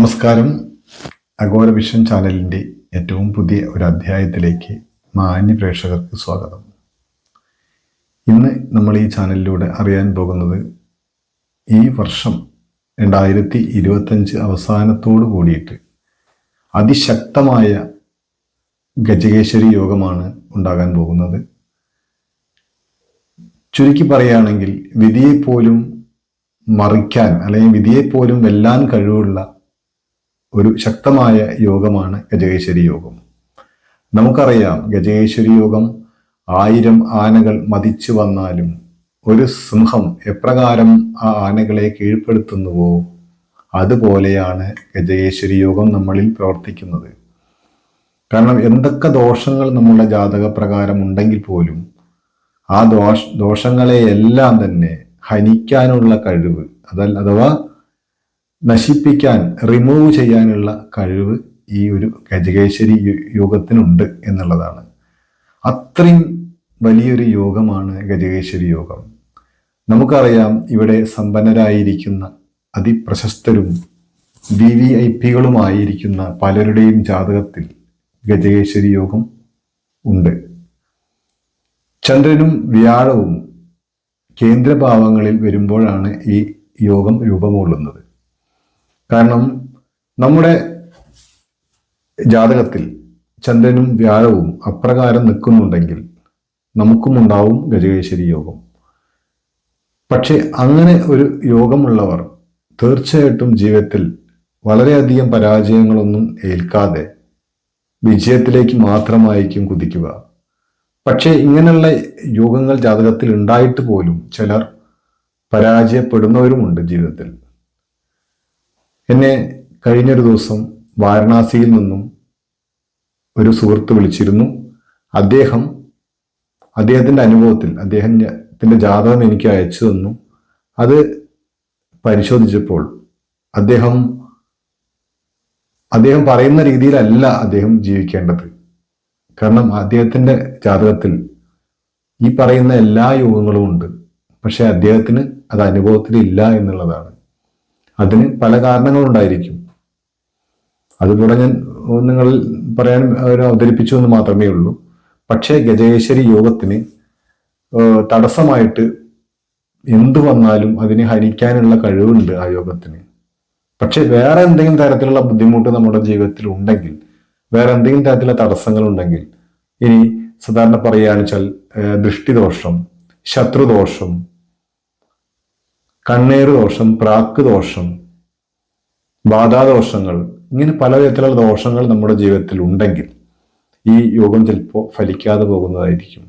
നമസ്കാരം. Agora vision ചാനലിന്റെ ഏറ്റവും പുതിയ ഒരു അധ്യായത്തിലേക്ക് മാന്യ പ്രേക്ഷകർക്ക് സ്വാഗതം. ഇന്ന് നമ്മൾ ഈ ചാനലിലൂടെ അറിയാൻ പോകുന്നത് ഈ വർഷം രണ്ടായിരത്തി ഇരുപത്തഞ്ച് അവസാനത്തോടു കൂടിയിട്ട് അതിശക്തമായ ഗജകേശ്വരി യോഗമാണ് ഉണ്ടാകാൻ പോകുന്നത്. ചുരുക്കി പറയുകയാണെങ്കിൽ വിധിയെപ്പോലും മറിക്കാൻ അല്ലെങ്കിൽ വിധിയെപ്പോലും വെല്ലാൻ കഴിവുള്ള ഒരു ശക്തമായ യോഗമാണ് ഗജകേശ്വരി യോഗം. നമുക്കറിയാം ഗജകേശ്വരി യോഗം ആയിരം ആനകൾ മതിച്ചു വന്നാലും ഒരു സിംഹം എപ്രകാരം ആ ആനകളെ കീഴ്പ്പെടുത്തുന്നുവോ? അതുപോലെയാണ് ഗജകേശ്വരി യോഗം നമ്മളിൽ പ്രവർത്തിക്കുന്നത്. കാരണം എന്തൊക്കെ ദോഷങ്ങൾ നമ്മളുടെ ജാതക പ്രകാരം ഉണ്ടെങ്കിൽ പോലും ആ ദോഷ ദോഷങ്ങളെയെല്ലാം തന്നെ ഹനിക്കാനുള്ള കഴിവ് അതല്ല അഥവാ നശിപ്പിക്കാൻ റിമൂവ് ചെയ്യാനുള്ള കഴിവ് ഈ ഒരു ഗജകേശ്വരി യോഗത്തിനുണ്ട് എന്നുള്ളതാണ്. അത്രയും വലിയൊരു യോഗമാണ് ഗജകേശ്വരി യോഗം. നമുക്കറിയാം ഇവിടെ സമ്പന്നരായിരിക്കുന്ന അതിപ്രശസ്തരും വി വി ഐ പികളുമായിരിക്കുന്ന പലരുടെയും ജാതകത്തിൽ ഗജകേശ്വരി യോഗം ഉണ്ട്. ചന്ദ്രനും വ്യാഴവും കേന്ദ്രഭാവങ്ങളിൽ വരുമ്പോഴാണ് ഈ യോഗം രൂപം കാരണം നമ്മുടെ ജാതകത്തിൽ ചന്ദ്രനും വ്യാഴവും അപ്രകാരം നിൽക്കുന്നുണ്ടെങ്കിൽ നമുക്കും ഉണ്ടാവും ഗജകേശ്വരി യോഗം. പക്ഷെ അങ്ങനെ ഒരു യോഗമുള്ളവർ തീർച്ചയായിട്ടും ജീവിതത്തിൽ വളരെയധികം പരാജയങ്ങളൊന്നും ഏൽക്കാതെ വിജയത്തിലേക്ക് മാത്രമായിരിക്കും കുതിക്കുക. പക്ഷേ ഇങ്ങനെയുള്ള യോഗങ്ങൾ ജാതകത്തിൽ ഉണ്ടായിട്ട് പോലും ചിലർ പരാജയപ്പെടുന്നവരുമുണ്ട് ജീവിതത്തിൽ. എന്നെ കഴിഞ്ഞൊരു ദിവസം വാരണാസിയിൽ നിന്നും ഒരു സുഹൃത്ത് വിളിച്ചിരുന്നു. അദ്ദേഹം അദ്ദേഹത്തിന്റെ അനുഭവത്തിൽ അദ്ദേഹത്തിന്റെ ജാതകം എനിക്ക് അയച്ചു തന്നു. അത് പരിശോധിച്ചപ്പോൾ അദ്ദേഹം അദ്ദേഹം പറയുന്ന രീതിയിലല്ല അദ്ദേഹം ജീവിക്കേണ്ടത്. കാരണം അദ്ദേഹത്തിന്റെ ജാതകത്തിൽ ഈ പറയുന്ന എല്ലാ യോഗങ്ങളും ഉണ്ട്. പക്ഷേ അദ്ദേഹത്തിന് അത് അനുഭവത്തിൽ ഇല്ല എന്നുള്ളതാണ്. അതിന് പല കാരണങ്ങളുണ്ടായിരിക്കും. അതുപോലെ ഞാൻ നിങ്ങൾ പറയാൻ ഒരു അവതരിപ്പിച്ചു എന്ന് മാത്രമേ ഉള്ളൂ. പക്ഷേ ഗജേശ്വരി യോഗത്തിന് തടസ്സമായിട്ട് എന്തു വന്നാലും അതിനെ ഹരിക്കാനുള്ള കഴിവുണ്ട് ആ യോഗത്തിന്. പക്ഷെ വേറെ എന്തെങ്കിലും തരത്തിലുള്ള ബുദ്ധിമുട്ട് നമ്മുടെ ജീവിതത്തിൽ ഉണ്ടെങ്കിൽ വേറെ എന്തെങ്കിലും തരത്തിലുള്ള തടസ്സങ്ങൾ ഉണ്ടെങ്കിൽ ഇനി സാധാരണ പറയുകയാണെന്ന് വെച്ചാൽ ദൃഷ്ടിദോഷം ശത്രുദോഷം കണ്ണേറ് ദോഷം പ്രാക്ക് ദോഷം ബാധാദോഷങ്ങൾ ഇങ്ങനെ പല വിധത്തിലുള്ള ദോഷങ്ങൾ നമ്മുടെ ജീവിതത്തിൽ ഉണ്ടെങ്കിൽ ഈ യോഗം ചിലപ്പോൾ ഫലിക്കാതെ പോകുന്നതായിരിക്കും.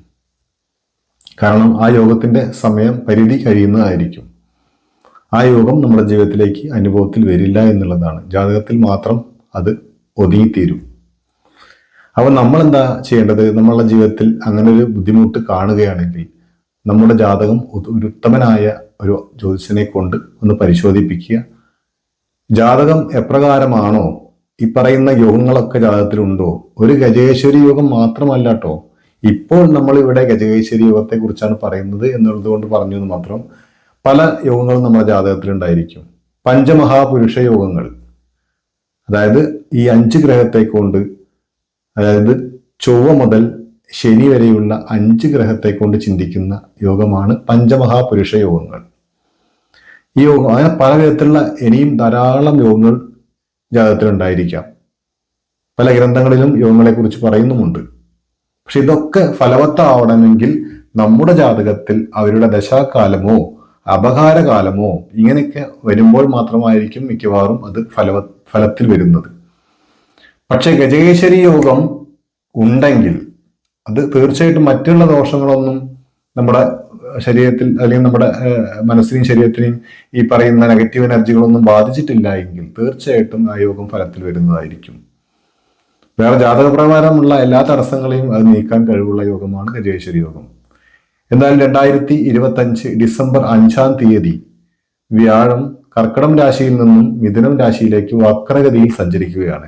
കാരണം ആ യോഗത്തിന്റെ സമയം പരിധി കഴിയുന്നതായിരിക്കും. ആ യോഗം നമ്മുടെ ജീവിതത്തിലേക്ക് അനുഭവത്തിൽ വരില്ല എന്നുള്ളതാണ്. ജാതകത്തിൽ മാത്രം അത് ഒതുങ്ങിത്തീരും. അപ്പോൾ നമ്മൾ എന്താ ചെയ്യേണ്ടത്? നമ്മളുടെ ജീവിതത്തിൽ അങ്ങനെ ഒരു ബുദ്ധിമുട്ട് കാണുകയാണെങ്കിൽ നമ്മുടെ ജാതകം ഒരു ഉത്തമനായ ഒരു ജ്യോതിഷനെ കൊണ്ട് ഒന്ന് പരിശോധിപ്പിക്കുക. ജാതകം എപ്രകാരമാണോ? ഈ പറയുന്ന യോഗങ്ങളൊക്കെ ജാതകത്തിലുണ്ടോ? ഒരു ഗജകേശ്വരി യോഗം മാത്രമല്ല കേട്ടോ ഇപ്പോൾ നമ്മൾ ഇവിടെ ഗജകേശ്വരി യോഗത്തെ കുറിച്ചാണ് പറയുന്നത് എന്നുള്ളത് കൊണ്ട് പറഞ്ഞു എന്ന് മാത്രം. പല യോഗങ്ങളും നമ്മുടെ ജാതകത്തിൽ ഉണ്ടായിരിക്കും പഞ്ചമഹാപുരുഷ യോഗങ്ങൾ. അതായത് ഈ അഞ്ച് ഗ്രഹത്തെ കൊണ്ട് അതായത് ചൊവ്വ മുതൽ ശനി വരെയുള്ള അഞ്ച് ഗ്രഹത്തെ കൊണ്ട് ചിന്തിക്കുന്ന യോഗമാണ് പഞ്ചമഹാപുരുഷ യോഗങ്ങൾ. ഈ യോഗം അങ്ങനെ പല വിധത്തിലുള്ള ഇനിയും ധാരാളം യോഗങ്ങൾ ജാതകത്തിലുണ്ടായിരിക്കാം. പല ഗ്രന്ഥങ്ങളിലും യോഗങ്ങളെ കുറിച്ച് പറയുന്നുമുണ്ട്. പക്ഷെ ഇതൊക്കെ ഫലവത്താവണമെങ്കിൽ നമ്മുടെ ജാതകത്തിൽ അവരുടെ ദശാകാലമോ അപകാരകാലമോ ഇങ്ങനെയൊക്കെ വരുമ്പോൾ മാത്രമായിരിക്കും മിക്കവാറും അത് ഫലവ ഫലത്തിൽ വരുന്നത്. പക്ഷെ ഗജകേശ്വരി യോഗം ഉണ്ടെങ്കിൽ അത് തീർച്ചയായിട്ടും മറ്റുള്ള ദോഷങ്ങളൊന്നും നമ്മുടെ ശരീരത്തിൽ അല്ലെങ്കിൽ നമ്മുടെ മനസ്സിനെയും ശരീരത്തിനെയും ഈ പറയുന്ന നെഗറ്റീവ് എനർജികളൊന്നും ബാധിച്ചിട്ടില്ല എങ്കിൽ തീർച്ചയായിട്ടും ആ യോഗം ഫലത്തിൽ വരുന്നതായിരിക്കും. വേറെ ജാതകപ്രകാരമുള്ള എല്ലാ തടസ്സങ്ങളെയും അത് നീക്കാൻ കഴിവുള്ള യോഗമാണ് ഗജേശ്വരി യോഗം എന്നാൽ രണ്ടായിരത്തി ഇരുപത്തഞ്ച് ഡിസംബർ അഞ്ചാം തീയതി വ്യാഴം കർക്കടം രാശിയിൽ നിന്നും മിഥുനം രാശിയിലേക്ക് വക്രഗതിയിൽ സഞ്ചരിക്കുകയാണ്.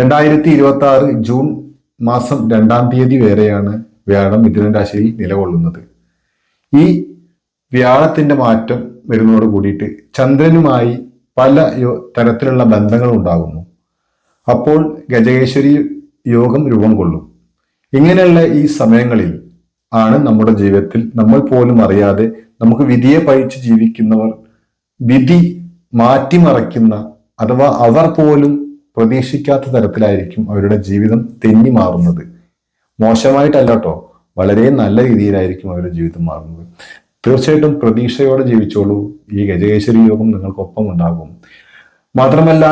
രണ്ടായിരത്തി ഇരുപത്തി ആറ് ജൂൺ മാസം രണ്ടാം തീയതി വരെയാണ് വ്യാഴം മിഥുനം രാശിയിൽ നിലകൊള്ളുന്നത്. ഈ വ്യാഴത്തിന്റെ മാറ്റം വരുന്നതോട് കൂടിയിട്ട് ചന്ദ്രനുമായി പല തരത്തിലുള്ള ബന്ധങ്ങൾ ഉണ്ടാകുന്നു. അപ്പോൾ ഗജകേശ്വരി യോഗം രൂപം കൊള്ളും. ഇങ്ങനെയുള്ള ഈ സമയങ്ങളിൽ ആണ് നമ്മുടെ ജീവിതത്തിൽ നമ്മൾ പോലും അറിയാതെ നമുക്ക് വിധിയെ പഴിച്ച് ജീവിക്കുന്നവർ വിധി മാറ്റിമറയ്ക്കുന്ന അഥവാ അവർ പോലും പ്രതീക്ഷിക്കാത്ത തരത്തിലായിരിക്കും അവരുടെ ജീവിതം തെന്നി മാറുന്നത് മോശമായിട്ടല്ല വളരെ നല്ല രീതിയിലായിരിക്കും അവരുടെ ജീവിതം മാറുന്നത്. തീർച്ചയായിട്ടും പ്രതീക്ഷയോടെ ജീവിച്ചോളൂ. ഈ ഗജകേശ്വരി യോഗം നിങ്ങൾക്കൊപ്പം ഉണ്ടാകും. മാത്രമല്ല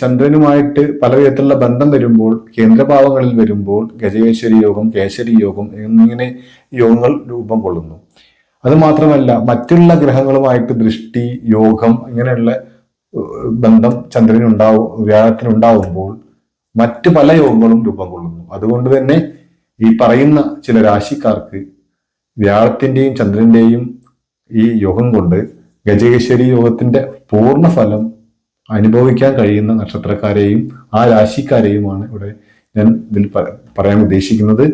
ചന്ദ്രനുമായിട്ട് പല വിധത്തിലുള്ള ബന്ധം വരുമ്പോൾ കേന്ദ്രഭാവങ്ങളിൽ വരുമ്പോൾ ഗജകേശ്വരി യോഗം കേശരി യോഗം എന്നിങ്ങനെ യോഗങ്ങൾ രൂപം കൊള്ളുന്നു. അത് മാത്രമല്ല മറ്റുള്ള ഗ്രഹങ്ങളുമായിട്ട് ദൃഷ്ടി യോഗം ഇങ്ങനെയുള്ള ബന്ധം ചന്ദ്രനുണ്ടാവും വ്യാഴത്തിനുണ്ടാവുമ്പോൾ മറ്റ് പല യോഗങ്ങളും രൂപം കൊള്ളുന്നു. അതുകൊണ്ട് തന്നെ ഈ പറയുന്ന ചില രാശിക്കാർക്ക് വ്യാഴത്തിന്റെയും ചന്ദ്രന്റെയും ഈ യോഗം കൊണ്ട് ഗജകേശ്വരി യോഗത്തിന്റെ പൂർണ ഫലം അനുഭവിക്കാൻ കഴിയുന്ന നക്ഷത്രക്കാരെയും ആ രാശിക്കാരെയുമാണ് ഇവിടെ ഞാൻ ഇതിൽ പറയാൻ ഉദ്ദേശിക്കുന്നത്.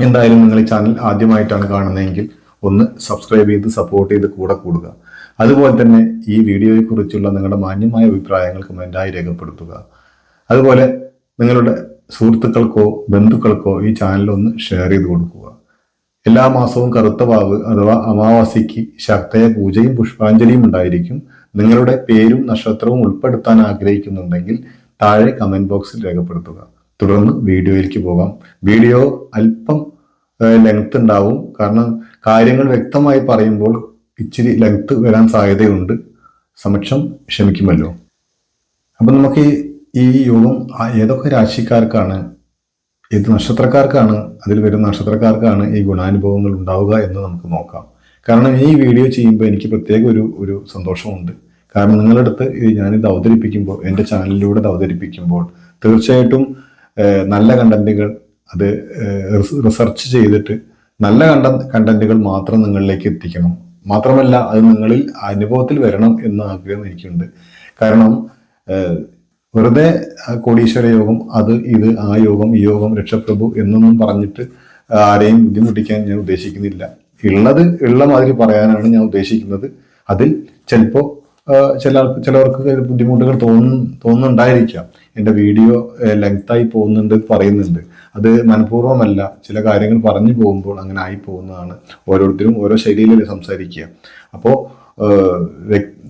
എന്തായാലും നിങ്ങൾ ഈ ചാനൽ ആദ്യമായിട്ടാണ് കാണുന്നതെങ്കിൽ ഒന്ന് സബ്സ്ക്രൈബ് ചെയ്ത് സപ്പോർട്ട് ചെയ്ത് കൂടെ കൂടുക. അതുപോലെ തന്നെ ഈ വീഡിയോയെക്കുറിച്ചുള്ള നിങ്ങളുടെ മാന്യമായ അഭിപ്രായങ്ങൾ കമന്റായി രേഖപ്പെടുത്തുക. അതുപോലെ നിങ്ങളുടെ സുഹൃത്തുക്കൾക്കോ ബന്ധുക്കൾക്കോ ഈ ചാനൽ ഒന്ന് ഷെയർ ചെയ്ത് കൊടുക്കുക. എല്ലാ മാസവും കറുത്ത വാവ് അഥവാ അമാവാസിക്ക് ശക്തയ പൂജയും പുഷ്പാഞ്ജലിയും ഉണ്ടായിരിക്കും. നിങ്ങളുടെ പേരും നക്ഷത്രവും ഉൾപ്പെടുത്താൻ ആഗ്രഹിക്കുന്നുണ്ടെങ്കിൽ താഴെ കമന്റ് ബോക്സിൽ രേഖപ്പെടുത്തുക. തുടർന്ന് വീഡിയോയിലേക്ക് പോകാം. വീഡിയോ അല്പം ലെങ്ത് ഉണ്ടാവും. കാരണം കാര്യങ്ങൾ വ്യക്തമായി പറയുമ്പോൾ ഇച്ചിരി ലെങ്ത് വരാൻ സാധ്യതയുണ്ട്. സമക്ഷം ക്ഷമിക്കുമല്ലോ. അപ്പം നമുക്ക് ഈ യോഗം ഏതൊക്കെ രാശിക്കാർക്കാണ് ഏത് നക്ഷത്രക്കാർക്കാണ് അതിൽ വരുന്ന നക്ഷത്രക്കാർക്കാണ് ഈ ഗുണാനുഭവങ്ങൾ ഉണ്ടാവുക എന്ന് നമുക്ക് നോക്കാം. കാരണം ഈ വീഡിയോ ചെയ്യുമ്പോൾ എനിക്ക് പ്രത്യേക ഒരു ഒരു സന്തോഷമുണ്ട്. കാരണം നിങ്ങളുടെ അടുത്ത് ഞാനിത് അവതരിപ്പിക്കുമ്പോൾ എന്റെ ചാനലിലൂടെ ഇത് അവതരിപ്പിക്കുമ്പോൾ തീർച്ചയായിട്ടും നല്ല കണ്ടന്റുകൾ അത് റിസർച്ച് ചെയ്തിട്ട് നല്ല കണ്ട കണ്ടന്റുകൾ മാത്രം നിങ്ങളിലേക്ക് എത്തിക്കണം. മാത്രമല്ല അത് നിങ്ങളിൽ അനുഭവത്തിൽ വരണം എന്ന് ആഗ്രഹം എനിക്കുണ്ട്. കാരണം വെറുതെ കോടീശ്വര യോഗം അത് ഇത് ആ യോഗം ഈ യോഗം രക്ഷപ്രഭു എന്നൊന്നും പറഞ്ഞിട്ട് ആരെയും ബുദ്ധിമുട്ടിക്കാൻ ഞാൻ ഉദ്ദേശിക്കുന്നില്ല. ഉള്ളത് ഉള്ള മാതിരി പറയാനാണ് ഞാൻ ഉദ്ദേശിക്കുന്നത്. അതിൽ ചിലപ്പോൾ ചില ചിലവർക്ക് ബുദ്ധിമുട്ടുകൾ തോന്നും തോന്നുന്നുണ്ടായിരിക്കാം. എന്റെ വീഡിയോ ലെങ്തായി പോകുന്നുണ്ട് പറയുന്നുണ്ട്. അത് മനഃപൂർവമല്ല. ചില കാര്യങ്ങൾ പറഞ്ഞു പോകുമ്പോൾ അങ്ങനെ ആയി പോകുന്നതാണ്. ഓരോരുത്തരും ഓരോ ശൈലിയിലല്ലേ സംസാരിക്കുക. അപ്പോൾ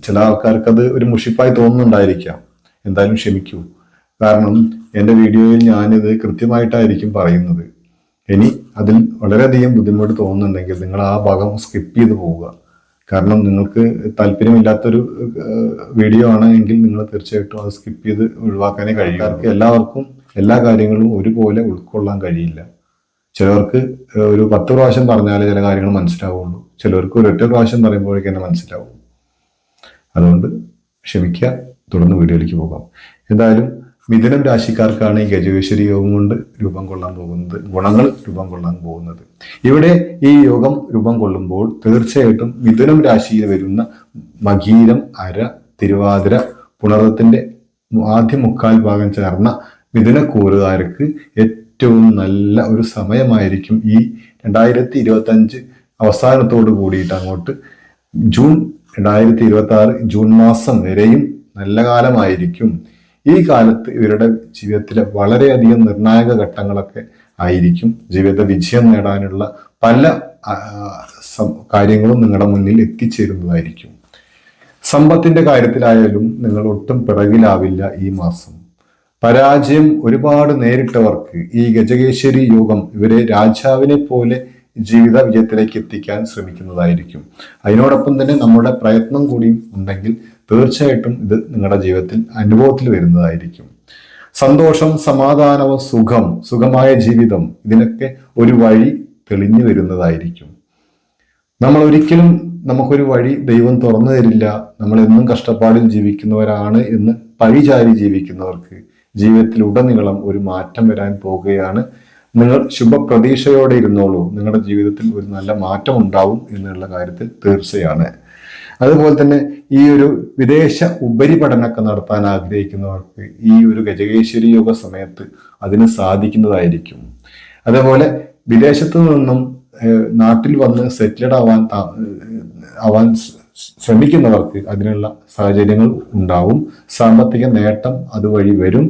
ചില ആൾക്കാർക്ക് അത് ഒരു മുഷിപ്പായി തോന്നുന്നുണ്ടായിരിക്കാം. എന്തായാലും ക്ഷമിക്കൂ. കാരണം എന്റെ വീഡിയോയിൽ ഞാനിത് കൃത്യമായിട്ടായിരിക്കും പറയുന്നത്. ഇനി അതിൽ വളരെയധികം ബുദ്ധിമുട്ട് തോന്നുന്നുണ്ടെങ്കിൽ നിങ്ങൾ ആ ഭാഗം സ്കിപ്പ് ചെയ്ത് പോവുക. കാരണം നിങ്ങൾക്ക് താല്പര്യമില്ലാത്തൊരു വീഡിയോ ആണെങ്കിൽ നിങ്ങൾ തീർച്ചയായിട്ടും അത് സ്കിപ്പ് ചെയ്ത് ഒഴിവാക്കാനേ കഴിയും. എല്ലാവർക്കും എല്ലാ കാര്യങ്ങളും ഒരുപോലെ ഉൾക്കൊള്ളാൻ കഴിയില്ല. ചിലവർക്ക് ഒരു പത്ത് പ്രാവശ്യം പറഞ്ഞാലേ ചില കാര്യങ്ങൾ മനസ്സിലാവുള്ളൂ. ചിലവർക്ക് ഒരു ഒറ്റ പ്രാവശ്യം പറയുമ്പോഴേക്കും തന്നെ മനസ്സിലാവും. അതുകൊണ്ട് ക്ഷമിക്കുക. തുടർന്ന് വീഡിയോയിലേക്ക് പോകാം. എന്തായാലും മിഥുനം രാശിക്കാർക്കാണ് ഈ ഗജവേശ്വരി യോഗം കൊണ്ട് രൂപം കൊള്ളാൻ പോകുന്നത് ഗുണങ്ങൾ രൂപം കൊള്ളാൻ പോകുന്നത്. ഇവിടെ ഈ യോഗം രൂപം കൊള്ളുമ്പോൾ തീർച്ചയായിട്ടും മിഥുനം രാശിയിൽ വരുന്ന മകീരം അര തിരുവാതിര പുണർത്തിന്റെ ആദ്യ മുക്കാൽ ഭാഗം ചേർന്ന മിഥുനക്കൂറുകാർക്ക് ഏറ്റവും നല്ല ഒരു സമയമായിരിക്കും ഈ രണ്ടായിരത്തി ഇരുപത്തി അഞ്ച് അവസാനത്തോട് കൂടിയിട്ട് അങ്ങോട്ട് ജൂൺ രണ്ടായിരത്തി ഇരുപത്തി ആറ് ജൂൺ മാസം വരെയും നല്ല കാലമായിരിക്കും. ഈ കാലത്ത് ഇവരുടെ ജീവിതത്തിലെ വളരെയധികം നിർണായക ഘട്ടങ്ങളൊക്കെ ആയിരിക്കും. ജീവിത വിജയം നേടാനുള്ള പല കാര്യങ്ങളും നിങ്ങളുടെ മുന്നിൽ എത്തിച്ചേരുന്നതായിരിക്കും. സമ്പത്തിന്റെ കാര്യത്തിലായാലും നിങ്ങൾ ഒട്ടും പിറകിലാവില്ല ഈ മാസം. പരാജയം ഒരുപാട് നേരിട്ടവർക്ക് ഈ ഗജകേശ്വരി യോഗം ഇവരെ രാജാവിനെ പോലെ ജീവിത വിജയത്തിലേക്ക് എത്തിക്കാൻ ശ്രമിക്കുന്നതായിരിക്കും. അതിനോടൊപ്പം തന്നെ നമ്മുടെ പ്രയത്നം കൂടിയും ഉണ്ടെങ്കിൽ തീർച്ചയായിട്ടും ഇത് നിങ്ങളുടെ ജീവിതത്തിൽ അനുഭവത്തിൽ വരുന്നതായിരിക്കും. സന്തോഷം സമാധാനവും സുഖം സുഖമായ ജീവിതം ഇതിനൊക്കെ ഒരു വഴി തെളിഞ്ഞു വരുന്നതായിരിക്കും. നമ്മൾ ഒരിക്കലും നമുക്കൊരു വഴി ദൈവം തുറന്നു തരില്ല. നമ്മൾ എന്നും കഷ്ടപ്പാടിൽ ജീവിക്കുന്നവരാണ് എന്ന് പഴിചാരി ജീവിക്കുന്നവർക്ക് ജീവിതത്തിൽ ഉടനീളം ഒരു മാറ്റം വരാൻ പോവുകയാണ് നിങ്ങൾ ശുഭപ്രതീക്ഷയോടെ ഇരുന്നോളൂ. നിങ്ങളുടെ ജീവിതത്തിൽ ഒരു നല്ല മാറ്റം ഉണ്ടാവും എന്നുള്ള കാര്യത്തിൽ തീർച്ചയാണ്. അതുപോലെ തന്നെ ഈ ഒരു വിദേശ ഉപരിപഠനമൊക്കെ നടത്താൻ ആഗ്രഹിക്കുന്നവർക്ക് ഈ ഒരു ഗജകേശ്വരി യോഗ സമയത്ത് അതിന് സാധിക്കുന്നതായിരിക്കും. അതേപോലെ വിദേശത്തു നിന്നും നാട്ടിൽ വന്ന് സെറ്റിൽഡ് ആവാൻ ആവാൻ ശ്രമിക്കുന്നവർക്ക് അതിനുള്ള സാഹചര്യങ്ങൾ ഉണ്ടാവും. സാമ്പത്തിക നേട്ടം അതുവഴി വരും.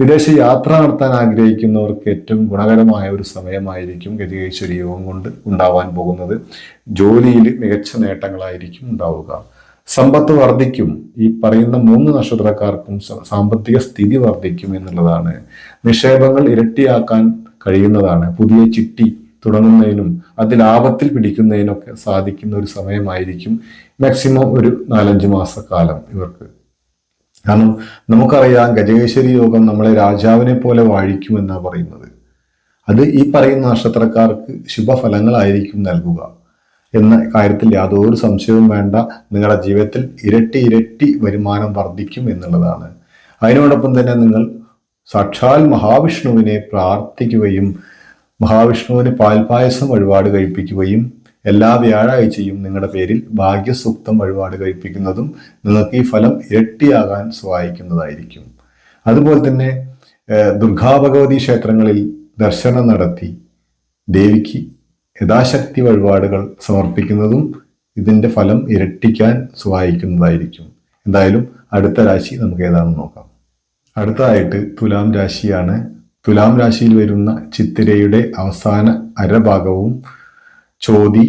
വിദേശ യാത്ര നടത്താൻ ആഗ്രഹിക്കുന്നവർക്ക് ഏറ്റവും ഗുണകരമായ ഒരു സമയമായിരിക്കും ഗതികേശ്വരി യോഗം കൊണ്ട് ഉണ്ടാവാൻ പോകുന്നത്. ജോലിയിൽ മികച്ച നേട്ടങ്ങളായിരിക്കും ഉണ്ടാവുക. സമ്പത്ത് വർദ്ധിക്കും. ഈ പറയുന്ന മൂന്ന് നക്ഷത്രക്കാർക്കും സാമ്പത്തിക സ്ഥിതി വർദ്ധിക്കും എന്നുള്ളതാണ്. നിക്ഷേപങ്ങൾ ഇരട്ടിയാക്കാൻ കഴിയുന്നതാണ്. പുതിയ ചിട്ടി തുടങ്ങുന്നതിനും അത് ലാഭത്തിൽ പിടിക്കുന്നതിനൊക്കെ സാധിക്കുന്ന ഒരു സമയമായിരിക്കും. മാക്സിമം ഒരു നാലഞ്ച് മാസക്കാലം ഇവർക്ക്. കാരണം നമുക്കറിയാം ഗജകേശ്വരി യോഗം നമ്മളെ രാജാവിനെ പോലെ വാഴിക്കുമെന്നാണ് പറയുന്നത്. അത് ഈ പറയുന്ന നക്ഷത്രക്കാർക്ക് ശുഭഫലങ്ങളായിരിക്കും നൽകുക എന്ന കാര്യത്തിൽ യാതൊരു സംശയവും വേണ്ട. നിങ്ങളുടെ ജീവിതത്തിൽ ഇരട്ടി ഇരട്ടി വരുമാനം വർദ്ധിക്കും എന്നുള്ളതാണ്. അതിനോടൊപ്പം തന്നെ നിങ്ങൾ സാക്ഷാൽ മഹാവിഷ്ണുവിനെ പ്രാർത്ഥിക്കുകയും മഹാവിഷ്ണുവിന് പാൽപായസം വഴിപാട് കഴിപ്പിക്കുകയും എല്ലാ വ്യാഴാഴ്ചയും നിങ്ങളുടെ പേരിൽ ഭാഗ്യസൂക്തം വഴിപാട് കഴിപ്പിക്കുന്നതും നിങ്ങൾക്ക് ഈ ഫലം ഇരട്ടിയാകാൻ സഹായിക്കുന്നതായിരിക്കും. അതുപോലെ തന്നെ ദുർഗാഭഗവതി ക്ഷേത്രങ്ങളിൽ ദർശനം നടത്തി ദേവിക്ക് യഥാശക്തി വഴിപാടുകൾ സമർപ്പിക്കുന്നതും ഇതിന്റെ ഫലം ഇരട്ടിക്കാൻ സഹായിക്കുന്നതായിരിക്കും. എന്തായാലും അടുത്ത രാശി നമുക്ക് ഏതാണെന്ന് നോക്കാം. അടുത്തതായിട്ട് തുലാം രാശിയാണ്. തുലാം രാശിയിൽ വരുന്ന ചിത്തിരയുടെ അവസാന അരഭാഗവും ചോതി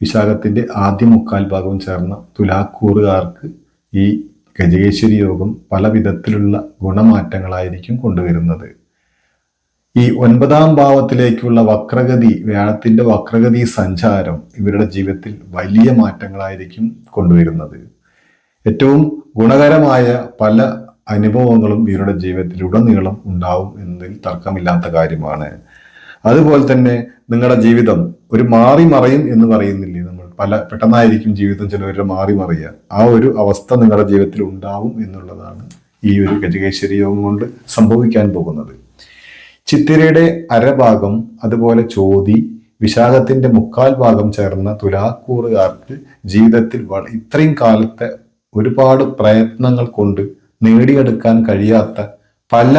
വിശാഖത്തിന്റെ ആദ്യ മുക്കാൽ ഭാഗവും ചേർന്ന തുലാക്കൂറുകാർക്ക് ഈ ഗജകേശ്വരി യോഗം പല വിധത്തിലുള്ള ഗുണമാറ്റങ്ങളായിരിക്കും കൊണ്ടുവരുന്നത്. ഈ ഒൻപതാം ഭാവത്തിലേക്കുള്ള വക്രഗതി വ്യാഴത്തിന്റെ വക്രഗതി സഞ്ചാരം ഇവരുടെ ജീവിതത്തിൽ വലിയ മാറ്റങ്ങളായിരിക്കും കൊണ്ടുവരുന്നത്. ഏറ്റവും ഗുണകരമായ പല അനുഭവങ്ങളും ഇവരുടെ ജീവിതത്തിൽ ഉടനീളം ഉണ്ടാവും എന്നതിൽ തർക്കമില്ലാത്ത കാര്യമാണ്. അതുപോലെ തന്നെ നിങ്ങളുടെ ജീവിതം ഒരു മാറി മറയും എന്ന് പറയുന്നില്ലേ നമ്മൾ? പല പെട്ടെന്നായിരിക്കും ജീവിതം ചിലവരുടെ മാറി മറിയുക. ആ ഒരു അവസ്ഥ നിങ്ങളുടെ ജീവിതത്തിൽ ഉണ്ടാവും എന്നുള്ളതാണ് ഈ ഒരു ഗജകേശ്വരി യോഗം കൊണ്ട് സംഭവിക്കാൻ പോകുന്നത്. ചിത്തിരയുടെ അരഭാഗം അതുപോലെ ചോതി വിശാഖത്തിന്റെ മുക്കാൽ ഭാഗം ചേർന്ന തുലാക്കൂറുകാർക്ക് ജീവിതത്തിൽ ഇത്രയും കാലത്തെ ഒരുപാട് പ്രയത്നങ്ങൾ കൊണ്ട് നേടിയെടുക്കാൻ കഴിയാത്ത പല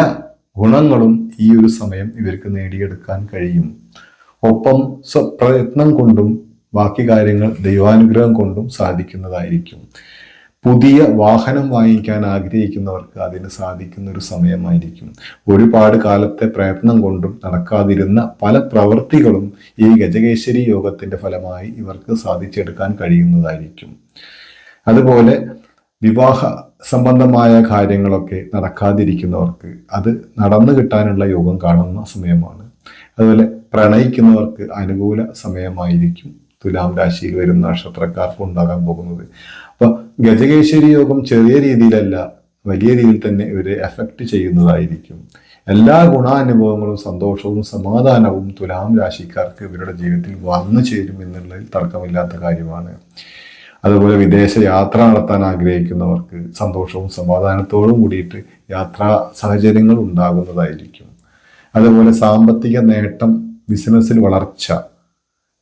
ഗുണങ്ങളും ഈ ഒരു സമയം ഇവർക്ക് നേടിയെടുക്കാൻ കഴിയും. ഒപ്പം സ്വപ്രയത്നം കൊണ്ടും ബാക്കി കാര്യങ്ങൾ ദൈവാനുഗ്രഹം കൊണ്ടും സാധിക്കുന്നതായിരിക്കും. പുതിയ വാഹനം വാങ്ങിക്കാൻ ആഗ്രഹിക്കുന്നവർക്ക് അതിന് സാധിക്കുന്ന ഒരു സമയമായിരിക്കും. ഒരുപാട് കാലത്തെ പ്രയത്നം കൊണ്ടും നടക്കാതിരുന്ന പല പ്രവൃത്തികളും ഈ ഗജകേശ്വരി യോഗത്തിന്റെ ഫലമായി ഇവർക്ക് സാധിച്ചെടുക്കാൻ കഴിയുന്നതായിരിക്കും. അതുപോലെ വിവാഹ സംബന്ധമായ കാര്യങ്ങളൊക്കെ നടക്കാതിരിക്കുന്നവർക്ക് അത് നടന്നു കിട്ടാനുള്ള യോഗം കാണുന്ന സമയമാണ്. അതുപോലെ പ്രണയിക്കുന്നവർക്ക് അനുകൂല സമയമായിരിക്കും തുലാം രാശിയിൽ വരുന്ന നക്ഷത്രക്കാർക്ക് ഉണ്ടാകാൻ പോകുന്നത്. അപ്പോൾ ഗജകേശ്വരി യോഗം ചെറിയ രീതിയിലല്ല വലിയ രീതിയിൽ തന്നെ ഇവരെ എഫക്റ്റ് ചെയ്യുന്നതായിരിക്കും. എല്ലാ ഗുണാനുഭവങ്ങളും സന്തോഷവും സമാധാനവും തുലാം രാശിക്കാർക്ക് ഇവരുടെ ജീവിതത്തിൽ വന്നു ചേരും എന്നുള്ളതിൽ തർക്കമില്ലാത്ത കാര്യമാണ്. അതുപോലെ വിദേശ യാത്ര നടത്താൻ ആഗ്രഹിക്കുന്നവർക്ക് സന്തോഷവും സമാധാനത്തോടും കൂടിയിട്ട് യാത്രാ സാഹചര്യങ്ങൾ ഉണ്ടാകുന്നതായിരിക്കും. അതുപോലെ സാമ്പത്തിക നേട്ടം ബിസിനസ്സിൽ വളർച്ച.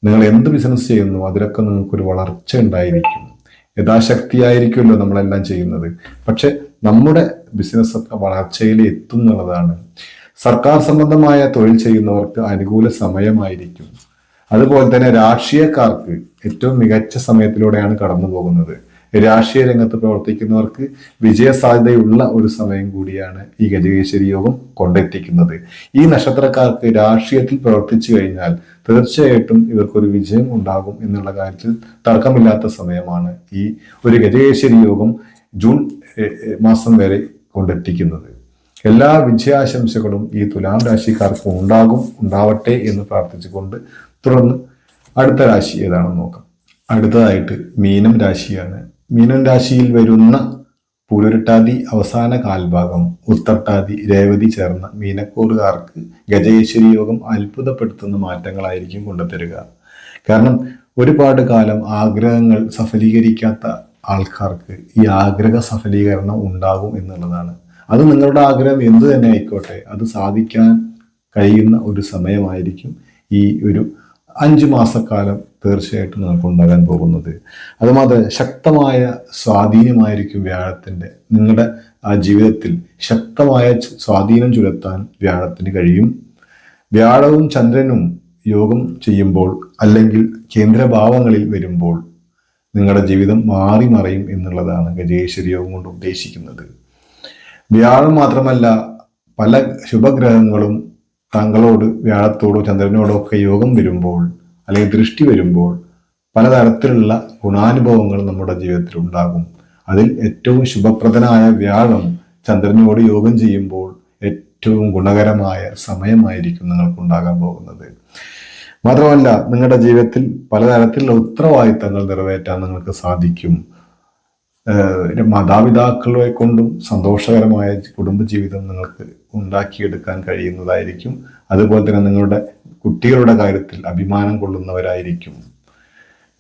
നിങ്ങൾ എന്ത് ബിസിനസ് ചെയ്യുന്നു അതിലൊക്കെ നിങ്ങൾക്കൊരു വളർച്ച ഉണ്ടായിരിക്കും. യഥാശക്തിയായിരിക്കുമല്ലോ നമ്മളെല്ലാം ചെയ്യുന്നത്. പക്ഷെ നമ്മുടെ ബിസിനസ് ഒക്കെ വളർച്ചയിൽ എത്തും എന്നുള്ളതാണ്. സർക്കാർ സംബന്ധമായ തൊഴിൽ ചെയ്യുന്നവർക്ക് അനുകൂല സമയമായിരിക്കും. അതുപോലെ തന്നെ രാഷ്ട്രീയക്കാർക്ക് ഏറ്റവും മികച്ച സമയത്തിലൂടെയാണ് കടന്നു പോകുന്നത്. രാഷ്ട്രീയ രംഗത്ത് പ്രവർത്തിക്കുന്നവർക്ക് വിജയ സാധ്യതയുള്ള ഒരു സമയം കൂടിയാണ് ഈ ഗജകേശ്വരി യോഗം കൊണ്ടെത്തിക്കുന്നത്. ഈ നക്ഷത്രക്കാർക്ക് രാഷ്ട്രീയത്തിൽ പ്രവർത്തിച്ചു കഴിഞ്ഞാൽ തീർച്ചയായിട്ടും ഇവർക്കൊരു വിജയം ഉണ്ടാകും എന്നുള്ള കാര്യത്തിൽ തർക്കമില്ലാത്ത സമയമാണ് ഈ ഒരു ഗജകേശ്വരി യോഗം ജൂൺ മാസം വരെ കൊണ്ടെത്തിക്കുന്നത്. എല്ലാ വിജയാശംസകളും ഈ തുലാം രാശിക്കാർക്ക് ഉണ്ടാകും ഉണ്ടാവട്ടെ എന്ന് പ്രാർത്ഥിച്ചുകൊണ്ട് തുടർന്ന് അടുത്ത രാശി ഏതാണെന്ന് നോക്കാം. അടുത്തതായിട്ട് മീനം രാശിയാണ്. മീനം രാശിയിൽ വരുന്ന പൂരുരുട്ടാതി അവസാന കാൽഭാഗം ഉത്തട്ടാതി രേവതി ചേർന്ന മീനക്കൂറുകാർക്ക് ഗജയേശ്വരി യോഗം അത്ഭുതപ്പെടുത്തുന്ന മാറ്റങ്ങളായിരിക്കും കൊണ്ടുതരിക കാരണം ഒരുപാട് കാലം ആഗ്രഹങ്ങൾ സഫലീകരിക്കാത്ത ആൾക്കാർക്ക് ഈ ആഗ്രഹ സഫലീകരണം ഉണ്ടാകും എന്നുള്ളതാണ്. അത് നിങ്ങളുടെ ആഗ്രഹം എന്തു തന്നെ ആയിക്കോട്ടെ അത് സാധിക്കാൻ കഴിയുന്ന ഒരു സമയമായിരിക്കും ഈ ഒരു അഞ്ച് മാസക്കാലം തീർച്ചയായിട്ടും നിങ്ങൾക്ക് ഉണ്ടാകാൻ പോകുന്നത്. അതുമാത്രം ശക്തമായ സ്വാധീനമായിരിക്കും വ്യാഴത്തിന്റെ നിങ്ങളുടെ ആ ജീവിതത്തിൽ ശക്തമായ സ്വാധീനം ചുലത്താൻ വ്യാഴത്തിന് കഴിയും. വ്യാഴവും ചന്ദ്രനും യോഗം ചെയ്യുമ്പോൾ അല്ലെങ്കിൽ കേന്ദ്രഭാവങ്ങളിൽ വരുമ്പോൾ നിങ്ങളുടെ ജീവിതം മാറി മറയും എന്നുള്ളതാണ് ഗജേശ്വരി യോഗം കൊണ്ട് ഉദ്ദേശിക്കുന്നത്. വ്യാഴം മാത്രമല്ല പല ശുഭഗ്രഹങ്ങളും താങ്കളോട് വ്യാഴത്തോടോ ചന്ദ്രനോടോ ഒക്കെ യോഗം വരുമ്പോൾ അല്ലെങ്കിൽ ദൃഷ്ടി വരുമ്പോൾ പലതരത്തിലുള്ള ഗുണാനുഭവങ്ങൾ നമ്മുടെ ജീവിതത്തിൽ ഉണ്ടാകും. അതിൽ ഏറ്റവും ശുഭപ്രദനായ വ്യാഴം ചന്ദ്രനോട് യോഗം ചെയ്യുമ്പോൾ ഏറ്റവും ഗുണകരമായ സമയമായിരിക്കും നിങ്ങൾക്ക് ഉണ്ടാകാൻ പോകുന്നത്. മാത്രമല്ല നിങ്ങളുടെ ജീവിതത്തിൽ പലതരത്തിലുള്ള ഉത്തരവാദിത്തങ്ങൾ നിറവേറ്റാൻ നിങ്ങൾക്ക് സാധിക്കും. മാതാപിതാക്കളെ കൊണ്ടും സന്തോഷകരമായ കുടുംബജീവിതം നിങ്ങൾക്ക് ഉണ്ടാക്കിയെടുക്കാൻ കഴിയുന്നതായിരിക്കും. അതുപോലെ തന്നെ നിങ്ങളുടെ കുട്ടികളുടെ കാര്യത്തിൽ അഭിമാനം കൊള്ളുന്നവരായിരിക്കും.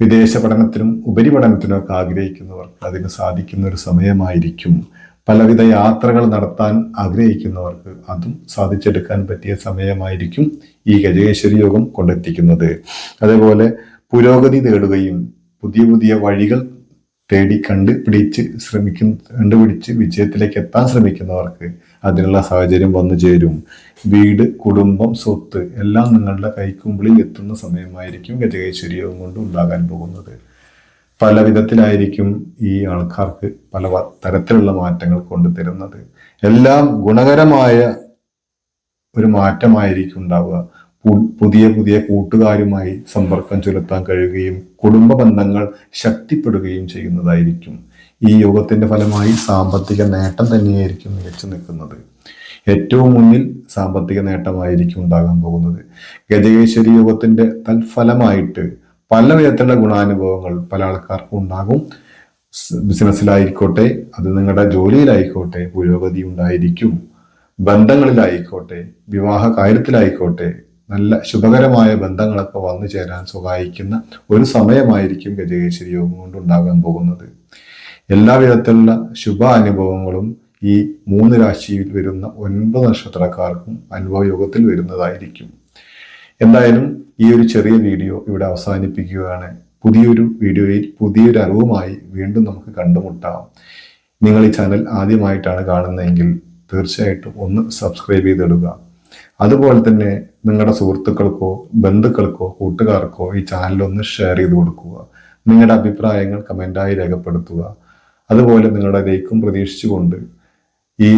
വിദേശ പഠനത്തിനും ഉപരിപഠനത്തിനും ഒക്കെ ആഗ്രഹിക്കുന്നവർക്ക് അതിന് സാധിക്കുന്ന ഒരു സമയമായിരിക്കും. പലവിധ യാത്രകൾ നടത്താൻ ആഗ്രഹിക്കുന്നവർക്ക് അതും സാധിച്ചെടുക്കാൻ പറ്റിയ സമയമായിരിക്കും ഈ ഗജകേശ്വരി യോഗം കൊണ്ടെത്തിക്കുന്നത്. അതേപോലെ പുരോഗതി നേടുകയും പുതിയ പുതിയ വഴികൾ തേടി കണ്ടുപിടിച്ച് ശ്രമിക്കുന്ന കണ്ടുപിടിച്ച് വിജയത്തിലേക്ക് എത്താൻ ശ്രമിക്കുന്നവർക്ക് അതിനുള്ള സാഹചര്യം വന്നു ചേരും. വീട് കുടുംബം സ്വത്ത് എല്ലാം നിങ്ങളുടെ കൈക്കുമ്പിളിൽ എത്തുന്ന സമയമായിരിക്കും ഗജകേശ്വരി യോഗം കൊണ്ട് ഉണ്ടാകാൻ പോകുന്നത്. പല വിധത്തിലായിരിക്കും ഈ ആൾക്കാർക്ക് പല തരത്തിലുള്ള മാറ്റങ്ങൾ കൊണ്ടുതരുന്നത് എല്ലാം ഗുണകരമായ ഒരു മാറ്റമായിരിക്കും ഉണ്ടാവുക. പുതിയ പുതിയ കൂട്ടുകാരുമായി സമ്പർക്കം ചെലുത്താൻ കഴിയുകയും കുടുംബ ബന്ധങ്ങൾ ശക്തിപ്പെടുകയും ചെയ്യുന്നതായിരിക്കും ഈ യോഗത്തിന്റെ ഫലമായി സാമ്പത്തിക നേട്ടം തന്നെയായിരിക്കും മികച്ചു നിൽക്കുന്നത്. ഏറ്റവും മുന്നിൽ സാമ്പത്തിക നേട്ടമായിരിക്കും ഉണ്ടാകാൻ പോകുന്നത്. ഗജകേശ്വരി യോഗത്തിന്റെ തൽഫലമായിട്ട് പല വിധത്തിലുള്ള ഗുണാനുഭവങ്ങൾ പല ആൾക്കാർക്കും ഉണ്ടാകും. ബിസിനസ്സിലായിക്കോട്ടെ അത് നിങ്ങളുടെ ജോലിയിലായിക്കോട്ടെ പുരോഗതി ഉണ്ടായിരിക്കും. ബന്ധങ്ങളിലായിക്കോട്ടെ വിവാഹ കാര്യത്തിലായിക്കോട്ടെ നല്ല ശുഭകരമായ ബന്ധങ്ങളൊക്കെ വന്നു ചേരാൻ സഹായിക്കുന്ന ഒരു സമയമായിരിക്കും ഗജകേശ്വരി യോഗം കൊണ്ട് ഉണ്ടാകാൻ പോകുന്നത്. എല്ലാവിധത്തിലുള്ള ശുഭ അനുഭവങ്ങളും ഈ മൂന്ന് രാശിയിൽ വരുന്ന ഒൻപത് നക്ഷത്രക്കാർക്കും അനുഭവ യോഗത്തിൽ വരുന്നതായിരിക്കും. എന്തായാലും ഈ ഒരു ചെറിയ വീഡിയോ ഇവിടെ അവസാനിപ്പിക്കുകയാണ്. പുതിയൊരു വീഡിയോയിൽ പുതിയൊരു അറിവുമായി വീണ്ടും നമുക്ക് കണ്ടുമുട്ടാം. നിങ്ങൾ ഈ ചാനൽ ആദ്യമായിട്ടാണ് കാണുന്നതെങ്കിൽ തീർച്ചയായിട്ടും ഒന്ന് സബ്സ്ക്രൈബ് ചെയ്തിടുക. അതുപോലെ തന്നെ നിങ്ങളുടെ സുഹൃത്തുക്കൾക്കോ ബന്ധുക്കൾക്കോ കൂട്ടുകാർക്കോ ഈ ചാനൽ ഒന്ന് ഷെയർ ചെയ്ത് കൊടുക്കുക. നിങ്ങളുടെ അഭിപ്രായങ്ങൾ കമന്റായി രേഖപ്പെടുത്തുക. അതുപോലെ നിങ്ങളുടെ ലൈക്കും പ്രതീക്ഷിച്ചുകൊണ്ട് ഈ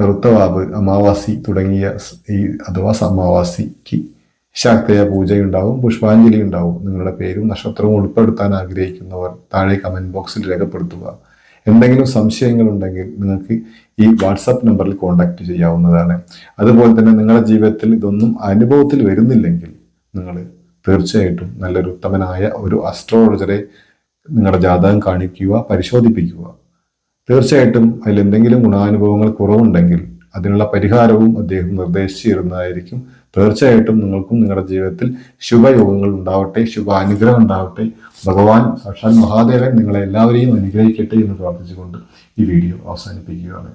കറുത്തവാവ് അമാവാസി തുടങ്ങിയ ഈ അഥവാ അമാവാസിക്ക് ശാക്തയ പൂജയുണ്ടാവും പുഷ്പാഞ്ജലി ഉണ്ടാവും നിങ്ങളുടെ പേരും നക്ഷത്രവും ഉൾപ്പെടുത്താൻ ആഗ്രഹിക്കുന്നവർ താഴെ കമന്റ് ബോക്സിൽ രേഖപ്പെടുത്തുക. എന്തെങ്കിലും സംശയങ്ങളുണ്ടെങ്കിൽ നിങ്ങൾക്ക് ഈ വാട്സാപ്പ് നമ്പറിൽ കോൺടാക്ട് ചെയ്യാവുന്നതാണ്. അതുപോലെ തന്നെ നിങ്ങളുടെ ജീവിതത്തിൽ ഇതൊന്നും അനുഭവത്തിൽ വരുന്നില്ലെങ്കിൽ നിങ്ങൾ തീർച്ചയായിട്ടും നല്ലൊരു ഉത്തമനായ ഒരു അസ്ട്രോളജറെ നിങ്ങളുടെ ജാതകം കാണിക്കുക പരിശോധിപ്പിക്കുക. തീർച്ചയായിട്ടും അതിൽ എന്തെങ്കിലും ഗുണാനുഭവങ്ങൾ കുറവുണ്ടെങ്കിൽ അതിനുള്ള പരിഹാരവും അദ്ദേഹം നിർദ്ദേശിച്ചു തരുന്നതായിരിക്കും തീർച്ചയായിട്ടും നിങ്ങൾക്കും നിങ്ങളുടെ ജീവിതത്തിൽ ശുഭയോഗങ്ങൾ ഉണ്ടാവട്ടെ ശുഭ അനുഗ്രഹം ഉണ്ടാവട്ടെ. ഭഗവാൻ സാക്ഷാൽ മഹാദേവൻ നിങ്ങളെ എല്ലാവരെയും അനുഗ്രഹിക്കട്ടെ എന്ന് പ്രാർത്ഥിച്ചുകൊണ്ട് ഈ വീഡിയോ അവസാനിപ്പിക്കുകയാണ്.